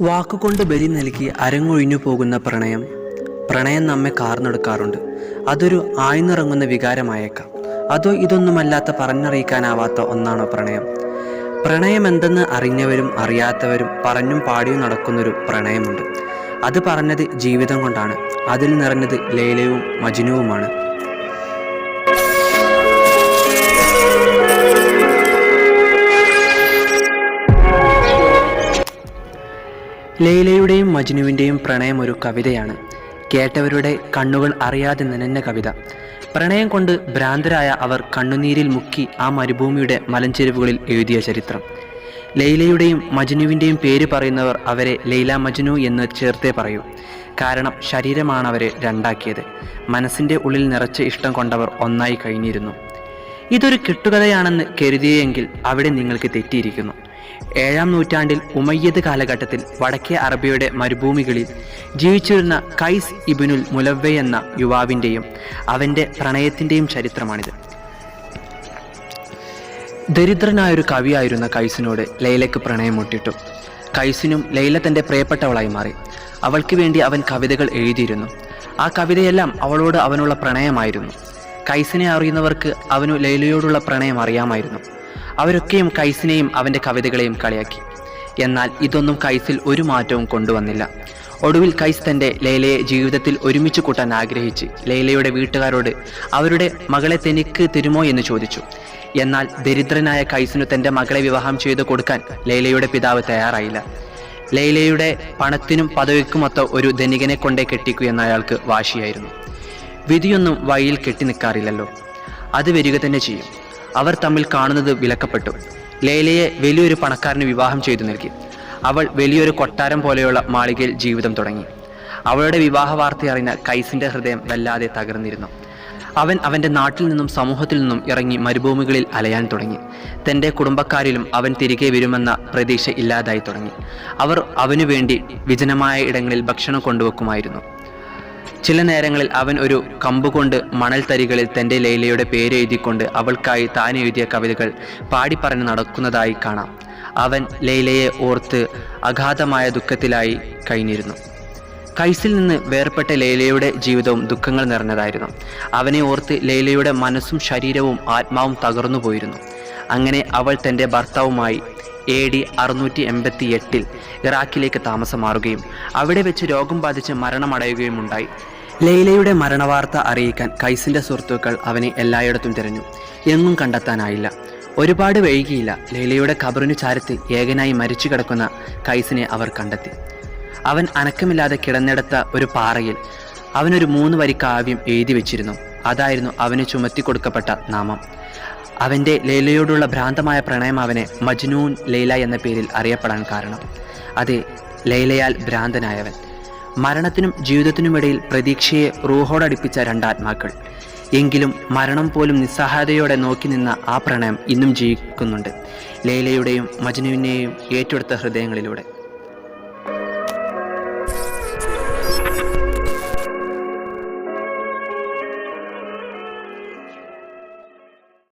വാക്കുകൊണ്ട് ബലി നൽകി അരങ്ങൊഴിഞ്ഞു പോകുന്ന പ്രണയം. പ്രണയം നമ്മെ കാർന്നെടുക്കാറുണ്ട്. അതൊരു ആഴ്ന്നിറങ്ങുന്ന വികാരമായേക്കാം. അതോ ഇതൊന്നുമല്ലാത്ത പറഞ്ഞറിയിക്കാനാവാത്ത ഒന്നാണോ പ്രണയം? പ്രണയം എന്തെന്ന് അറിഞ്ഞവരും അറിയാത്തവരും പറഞ്ഞും പാടിയും നടക്കുന്നൊരു പ്രണയമുണ്ട്. അത് പറഞ്ഞത് ജീവിതം കൊണ്ടാണ്. അതിൽ നിറഞ്ഞത് ലേലവും മജ്നുവുമാണ്. ലൈലയുടെയും മജ്നുവിന്റെയും പ്രണയം ഒരു കവിതയാണ്. കേട്ടവരുടെ കണ്ണുകൾ അറിയാതെ നനഞ്ഞ കവിത. പ്രണയം കൊണ്ട് ഭ്രാന്തരായ അവർ കണ്ണുനീരിൽ മുക്കി ആ മരുഭൂമിയുടെ മലഞ്ചെരുവുകളിൽ എഴുതിയ ചരിത്രം. ലൈലയുടെയും മജ്നുവിന്റെയും പേര് പറയുന്നവർ അവരെ ലൈല മജ്നു എന്ന് ചേർത്തേ പറയൂ. കാരണം ശരീരമാണ് അവരെ രണ്ടാക്കിയത്. മനസ്സിന്റെ ഉള്ളിൽ നിറച്ച് ഇഷ്ടം കൊണ്ടവർ ഒന്നായി കഴിഞ്ഞിരുന്നു. ഇതൊരു കെട്ടുകഥയാണെന്ന് കരുതിയെങ്കിൽ അവിടെ നിങ്ങൾക്ക് തെറ്റിയിരിക്കുന്നു. ഏഴാം നൂറ്റാണ്ടിൽ ഉമയ്യദ് കാലഘട്ടത്തിൽ വടക്കേ അറബിയുടെ മരുഭൂമികളിൽ ജീവിച്ചിരുന്ന കൈസ് ഇബിനുൽ മുലവ്വെ എന്ന യുവാവിന്റെയും അവന്റെ പ്രണയത്തിന്റെയും ചരിത്രമാണിത്. ദരിദ്രനായൊരു കവിയായിരുന്ന കൈസിനോട് ലൈലയ്ക്ക് പ്രണയം മുട്ടിട്ടു കൈസിനും ലൈല തന്റെ പ്രിയപ്പെട്ടവളായി മാറി. അവൾക്ക് വേണ്ടി അവൻ കവിതകൾ എഴുതിയിരുന്നു. ആ കവിതയെല്ലാം അവളോട് അവനുള്ള പ്രണയമായിരുന്നു. കൈസിനെ അറിയുന്നവർക്ക് അവനു ലൈലയോടുള്ള പ്രണയം അറിയാമായിരുന്നു. അവരൊക്കെയും കൈസിനെയും അവന്റെ കവിതകളെയും കളിയാക്കി. എന്നാൽ ഇതൊന്നും കൈസിൽ ഒരു മാറ്റവും കൊണ്ടുവന്നില്ല. ഒടുവിൽ കൈസ് തന്റെ ലൈലയെ ജീവിതത്തിൽ ഒരുമിച്ച് കൂട്ടാൻ ആഗ്രഹിച്ച് ലൈലയുടെ വീട്ടുകാരോട് അവരുടെ മകളെ തനിക്ക് തരുമോ? എന്ന് ചോദിച്ചു. എന്നാൽ ദരിദ്രനായ കൈസിനു തന്റെ മകളെ വിവാഹം ചെയ്തു കൊടുക്കാൻ ലൈലയുടെ പിതാവ് തയ്യാറായില്ല. ലൈലയുടെ പണത്തിനും പദവിക്കുമൊത്ത ഒരു ധനികനെ കൊണ്ടേ കെട്ടിക്കൂ എന്ന അയാൾക്ക് വാശിയായിരുന്നു. വിധിയൊന്നും വഴിയിൽ കെട്ടി നിൽക്കാറില്ലല്ലോ. അത് വരിക തന്നെ ചെയ്യും. അവർ തമ്മിൽ കാണുന്നത് വിലക്കപ്പെട്ടു. ലേലയെ വലിയൊരു പണക്കാരന് വിവാഹം ചെയ്തു നൽകി. അവൾ വലിയൊരു കൊട്ടാരം പോലെയുള്ള മാളികയിൽ ജീവിതം തുടങ്ങി. അവളുടെ വിവാഹ വാർത്ത അറിഞ്ഞ കൈസിന്റെ ഹൃദയം വല്ലാതെ തകർന്നിരുന്നു. അവൻ അവന്റെ നാട്ടിൽ നിന്നും സമൂഹത്തിൽ നിന്നും ഇറങ്ങി മരുഭൂമികളിൽ അലയാൻ തുടങ്ങി. തന്റെ കുടുംബക്കാരിലും അവൻ തിരികെ വരുമെന്ന പ്രതീക്ഷ ഇല്ലാതായി തുടങ്ങി. അവർ അവനു വേണ്ടി വിജനമായ ഇടങ്ങളിൽ ഭക്ഷണം കൊണ്ടുവെക്കുമായിരുന്നു. ചില നേരങ്ങളിൽ അവൻ ഒരു കമ്പുകൊണ്ട് മണൽ തരികളിൽ തന്റെ ലൈലയുടെ പേര് എഴുതിക്കൊണ്ട് അവൾക്കായി താൻ എഴുതിയ കവിതകൾ പാടിപ്പറഞ്ഞ് നടക്കുന്നതായി കാണാം. അവൻ ലൈലയെ ഓർത്ത് അഗാധമായ ദുഃഖത്തിലായി കഴിഞ്ഞിരുന്നു. കൈസിൽ നിന്ന് വേർപ്പെട്ട ലൈലയുടെ ജീവിതവും ദുഃഖങ്ങൾ നിറഞ്ഞതായിരുന്നു. അവനെ ഓർത്ത് ലൈലയുടെ മനസ്സും ശരീരവും ആത്മാവും തകർന്നു പോയിരുന്നു. അങ്ങനെ അവൾ തന്റെ ഭർത്താവുമായി എ ഡി അറുന്നൂറ്റി എൺപത്തി എട്ടിൽ ഇറാഖിലേക്ക് താമസം മാറുകയും അവിടെ വെച്ച് രോഗം ബാധിച്ച് മരണമടയുകയും ഉണ്ടായി ലൈലയുടെ മരണവാർത്ത അറിയിക്കാൻ കൈസിന്റെ സുഹൃത്തുക്കൾ അവനെ എല്ലായിടത്തും തിരഞ്ഞു. എങ്ങും കണ്ടെത്താനായില്ല. ഒരുപാട് വൈകിയില്ല ലൈലയുടെ ഖബറിനു ചാരത്ത് ഏകനായി മരിച്ചു കിടക്കുന്ന കൈസിനെ അവർ കണ്ടെത്തി. അവൻ അനക്കമില്ലാതെ കിടന്നെടുത്ത ഒരു പാറയിൽ അവനൊരു മൂന്ന് വരി കാവ്യം എഴുതി വെച്ചിരുന്നു. അതായിരുന്നു അവന് ചുമത്തി കൊടുക്കപ്പെട്ട നാമം. അവന്റെ ലൈലയോടുള്ള ഭ്രാന്തമായ പ്രണയം അവനെ മജ്നൂൻ ലൈല എന്ന പേരിൽ അറിയപ്പെടാൻ കാരണം. അതെ ലൈലയാൽ ഭ്രാന്തനായവൻ. മരണത്തിനും ജീവിതത്തിനുമിടയിൽ പ്രതീക്ഷയെ റൂഹോടടുപ്പിച്ച രണ്ടാത്മാക്കൾ. എങ്കിലും മരണം പോലും നിസ്സഹായതയോടെ നോക്കി നിന്ന ആ പ്രണയം ഇന്നും ജീവിക്കുന്നുണ്ട്. ലൈലയുടെയും മജ്നുവിനെയും ഏറ്റെടുത്ത ഹൃദയങ്ങളിലൂടെ.